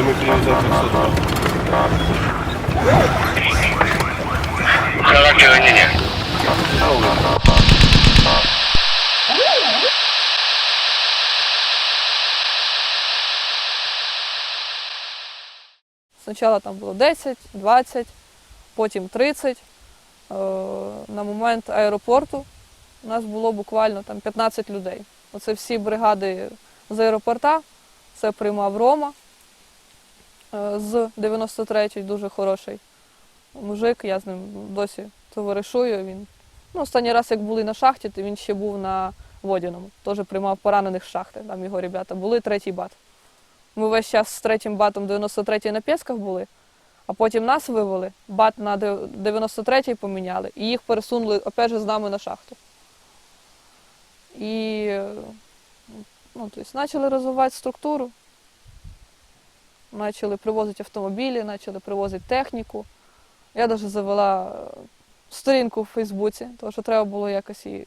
Оставьте машину, хоть, хоть три минуты, мы перевезем 300 Характер ранения. Спочатку там було 10, 20, потім 30. Е, На момент аеропорту у нас було буквально там 15 людей. Оце всі бригади з аеропорта. Це приймав Рома з 93-ї, дуже хороший мужик. Я з ним досі товаришую. Він ну, останній раз, як були на шахті, то він ще був на Водяному. Теж приймав поранених з шахти. Там його ребята були, третій бат. Ми весь час з третім батом 93-й на Пєсках були, а потім нас вивели, бат на 93-й поміняли, і їх пересунули опять же з нами на шахту. І е, ну, тобто, почали розвивати структуру, почали привозити автомобілі, почали привозити техніку. Я навіть завела е, сторінку в Фейсбуці, тому що треба було якось і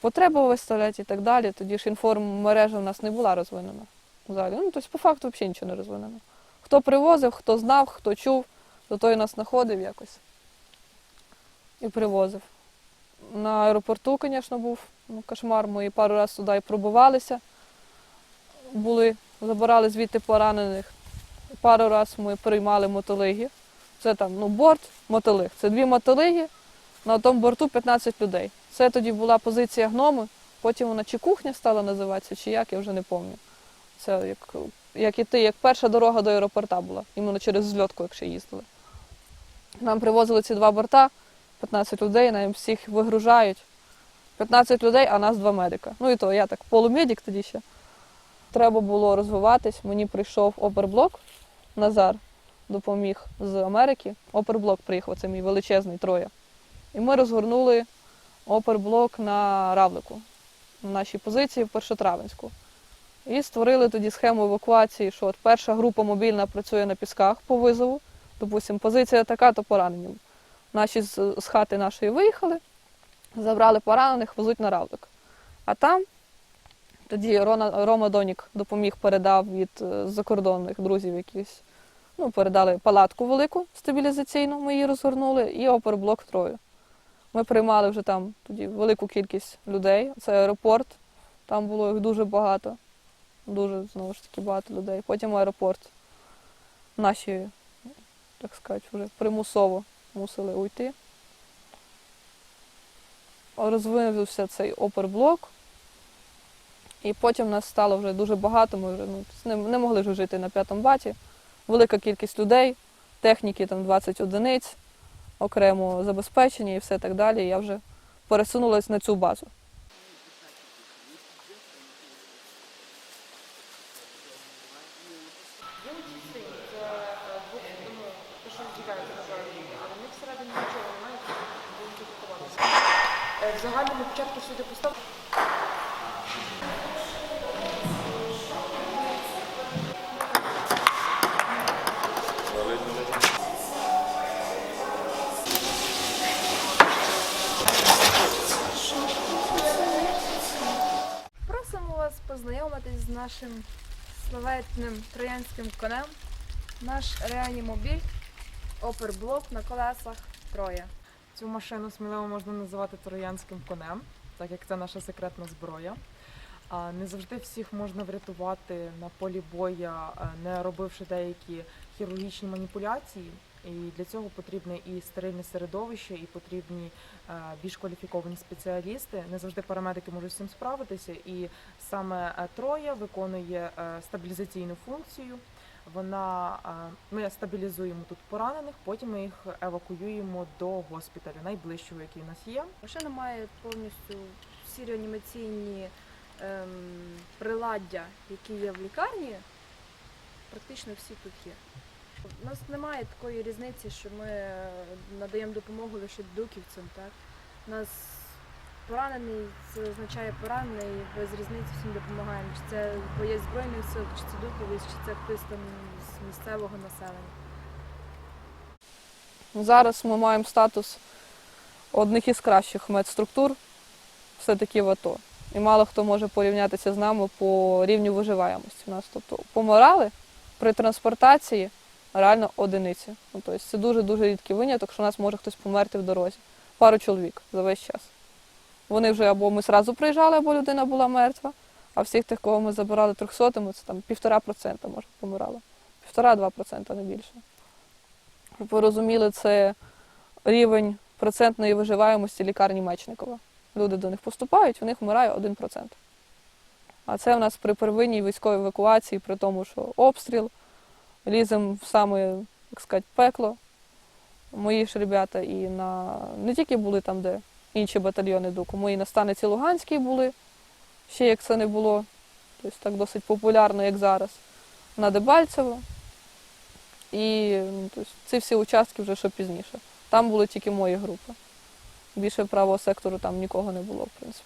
потребу виставляти і так далі. Тоді ж інформмережа в нас не була розвинена взагалі. Ну, тобто, по факту взагалі нічого не розвинено. Хто привозив, хто знав, хто чув, то той нас знаходив якось і привозив. На аеропорту, звісно, був ну, кошмар. Ми пару разів туди і пробувалися. Були, забирали звідти поранених. Пару разів ми приймали мотолиги. Це там ну, борт, мотолиг. Це дві мотолиги, на тому борту 15 людей. Це тоді була позиція гноми, потім вона чи кухня стала називатися, чи як, я вже не пам'ятаю. Це як, як іти, як перша дорога до аеропорта була, іменно через зльотку, якщо їздили. Нам привозили ці два борта, 15 людей, нам всіх вигружають. 15 людей, а нас два медика. Ну і то я так полумедик тоді ще. Треба було розвиватись. Мені прийшов оперблок Назар, допоміг з Америки. Оперблок приїхав, це мій величезний троє. І ми розгорнули оперблок на Равлику, на нашій позиції в Першотравенську. І створили тоді схему евакуації, що от перша група мобільна працює на пісках по визову. Допустимо, позиція така, то поранені. Наші з, з хати нашої виїхали, забрали поранених, везуть на равлик. А там тоді Рона, Рома Донік допоміг, передав від е, закордонних друзів якихось. Ну, передали палатку велику стабілізаційну, ми її розгорнули, і оперблок трою. Ми приймали вже там тоді велику кількість людей. Це аеропорт, там було їх дуже багато. Дуже знову ж таки багато людей. Потім аеропорт. Наші, так сказати, вже примусово мусили уйти. Розвинувся цей оперблок. І потім нас стало вже дуже багато. Ми вже ну, не, могли вже жити на п'ятому баті. Велика кількість людей, техніки там 20 одиниць, окремо забезпечення і все так далі. Я вже пересунулася на цю базу. Нашим славетним троянським конем. Наш реанімобіль, оперблок на колесах троє. Цю машину сміливо можна називати троянським конем, так як це наша секретна зброя. Не завжди всіх можна врятувати на полі боя, е, не робивши деякі хірургічні маніпуляції. І для цього потрібне і стерильне середовище, і потрібні е, більш кваліфіковані спеціалісти. Не завжди парамедики можуть з цим справитися. І саме е, Троя виконує е, стабілізаційну функцію. Вона ми стабілізуємо тут поранених, потім ми їх евакуюємо до госпіталю, найближчого, який у нас є. Машина має повністю всі реанімаційні ем, приладдя, які є в лікарні. Практично всі тут є. У нас немає такої різниці, що ми е, надаємо допомогу лише дуківцям. Так? У нас поранений це означає поранений, без різниці всім допомагаємо. Чи це боєць збройних сил, чи це дуківець, чи це хтось там з місцевого населення. Зараз ми маємо статус одних із кращих медструктур все-таки в АТО. І мало хто може порівнятися з нами по рівню виживаємості. У нас тобто помирали при транспортації реально одиниці. Ну, тобто це дуже-дуже рідкий виняток, що у нас може хтось померти в дорозі. Пару чоловік за весь час. Вони вже або ми зразу приїжджали, або людина була мертва, а всіх тих, кого ми забирали трьохсотими, це там півтора процента, може, помирало. Півтора-два процента, не більше. Щоб ви розуміли, це рівень процентної виживаємості лікарні Мечникова. Люди до них поступають, у них вмирає 1%. А це в нас при первинній військовій евакуації, при тому, що обстріл, ліземо в саме, як сказати, пекло. Мої ж ребята і на не тільки були там, де інші батальйони ДУКу, і на станиці Луганській були, ще як це не було, тобто так досить популярно, як зараз, на Дебальцево. І ну, тобто, ці всі участки вже що пізніше. Там були тільки мої групи. Більше правого сектору там нікого не було, в принципі.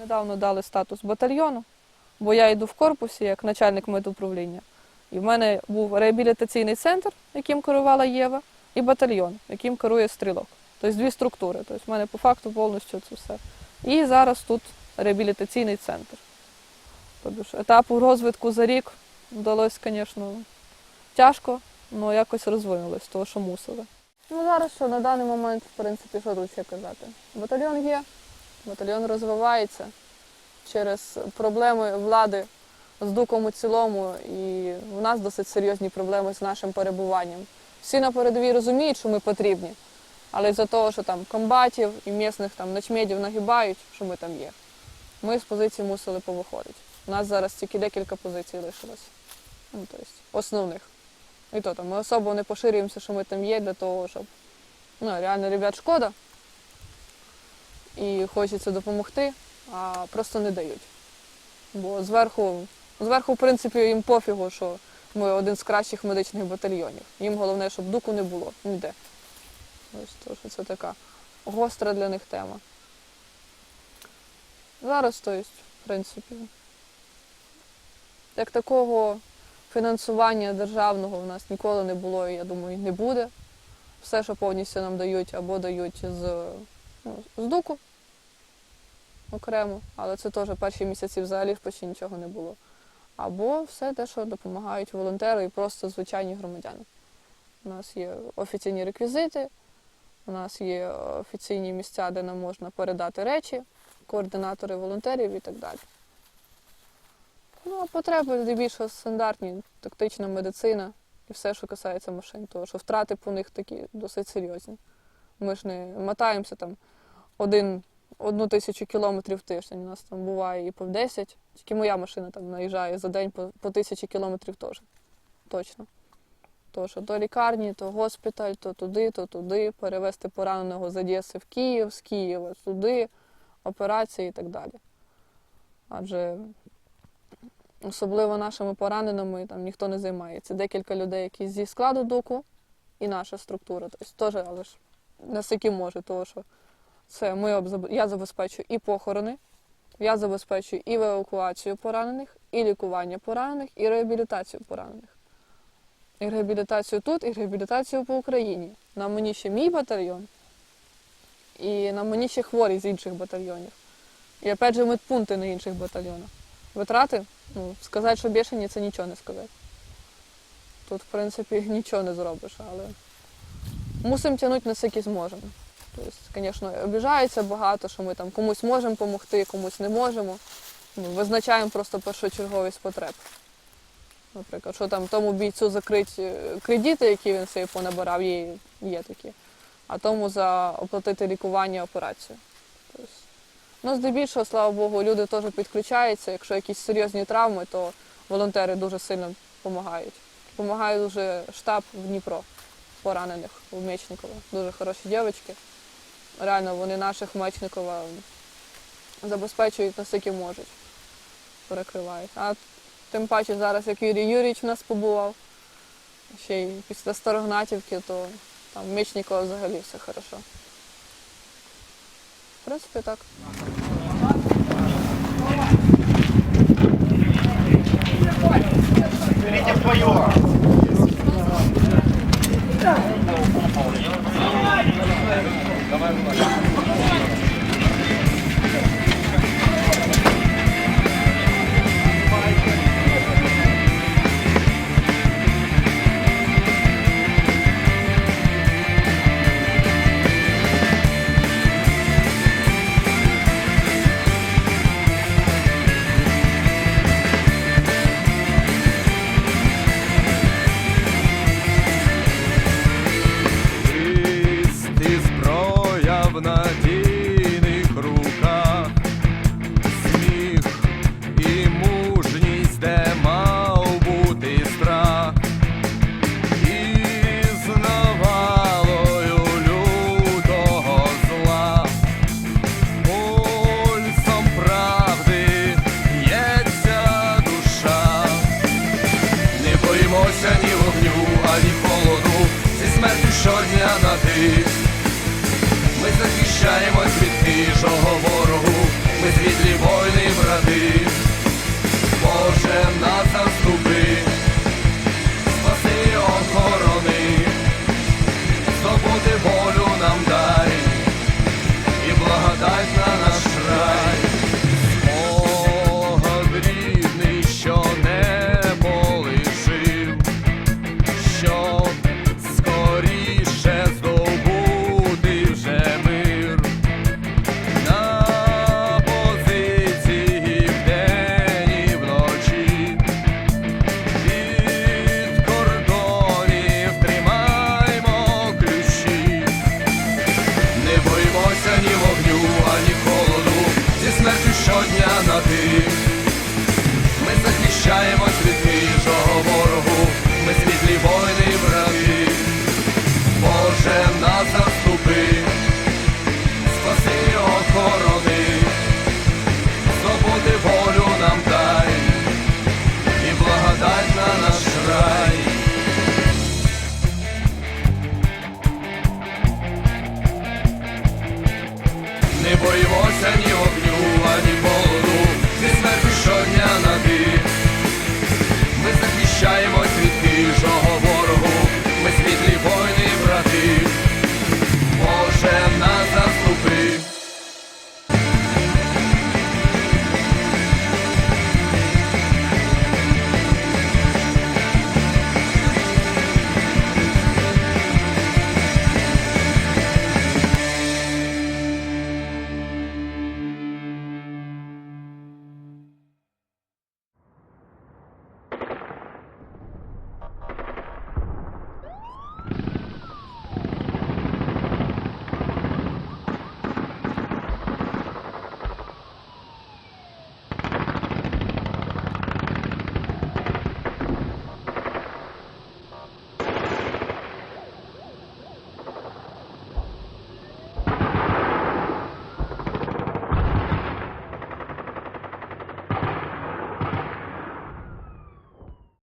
Недавно дали статус батальйону, бо я йду в корпусі як начальник медуправління. І в мене був реабілітаційний центр, яким керувала Єва, і батальйон, яким керує стрілок. Тобто дві структури. Тобто в мене по факту повністю це все. І зараз тут реабілітаційний центр. Тобто етапу розвитку за рік вдалося, звісно, тяжко, але якось розвинулось, того, що мусили. Ну зараз що на даний момент, в принципі, що тут ще казати? Батальйон є, батальйон розвивається через проблеми влади з дуком у цілому, і в нас досить серйозні проблеми з нашим перебуванням. Всі на передовій розуміють, що ми потрібні, але із-за того, що там комбатів і місних там начмедів нагибають, що ми там є, ми з позиції мусили повиходити. У нас зараз тільки декілька позицій лишилось. Ну, тобто, основних. І то там ми особо не поширюємося, що ми там є, для того, щоб ну, реально ребят шкода. І хочеться допомогти, а просто не дають. Бо зверху, зверху, в принципі, їм пофігу, що ми один з кращих медичних батальйонів. Їм головне, щоб дуку не було ніде. Ось то, що це така гостра для них тема. Зараз, то есть, в принципі, як такого фінансування державного в нас ніколи не було і я думаю, не буде. Все, що повністю нам дають, або дають з, ну, з дуку окремо, але це теж перші місяці взагалі почти нічого не було. Або все те, що допомагають волонтери і просто звичайні громадяни. У нас є офіційні реквізити, у нас є офіційні місця, де нам можна передати речі, координатори волонтерів і так далі. Ну, а потреби здебільшого стандартні, тактична медицина і все, що касається машин, тому що втрати по них такі досить серйозні. Ми ж не мотаємося там один, одну тисячу кілометрів в тиждень. У нас там буває і по 10, тільки моя машина там наїжджає за день по, по тисячі кілометрів теж. Точно. То, що до лікарні, то госпіталь, то туди, то туди, перевезти пораненого з Одеси в Київ, з Києва туди, операції і так далі. Адже особливо нашими пораненими там ніхто не займається. Декілька людей, які зі складу дуку, і наша структура. Тобто теж, але ж наскільки може, тому що це ми я забезпечую і похорони, я забезпечую і евакуацію поранених, і лікування поранених, і реабілітацію поранених. І реабілітацію тут, і реабілітацію по Україні. На мені ще мій батальйон, і на мені ще хворі з інших батальйонів. І опять же медпункти на інших батальйонах. Витрати, ну, сказати, що бішені, це нічого не сказати. Тут, в принципі, нічого не зробиш, але мусимо тягнути на наскільки зможемо. Тобто, звісно, обіжається багато, що ми там комусь можемо допомогти, комусь не можемо. Ну, визначаємо просто першочерговість потреб. Наприклад, що там тому бійцю закрити кредити, які він собі понабирав, є, є такі, а тому за оплатити лікування операцію. Тобто, ну, здебільшого, слава Богу, люди теж підключаються. Якщо якісь серйозні травми, то волонтери дуже сильно допомагають. Допомагає дуже штаб в Дніпро поранених у Мечникова. Дуже хороші дівчатки. Реально, вони наших Мечникова забезпечують наскільки можуть, перекривають. А тим паче зараз, як Юрій Юрійович у нас побував, ще й після Старогнатівки, то там в Мечникова взагалі все хорошо. В принципі, так. আমার ми захищаємось від хижого ворогу, ми світлі вольні брати, Боже нас заступи, спаси охорони, здобути волю нам дай. І благодать. going to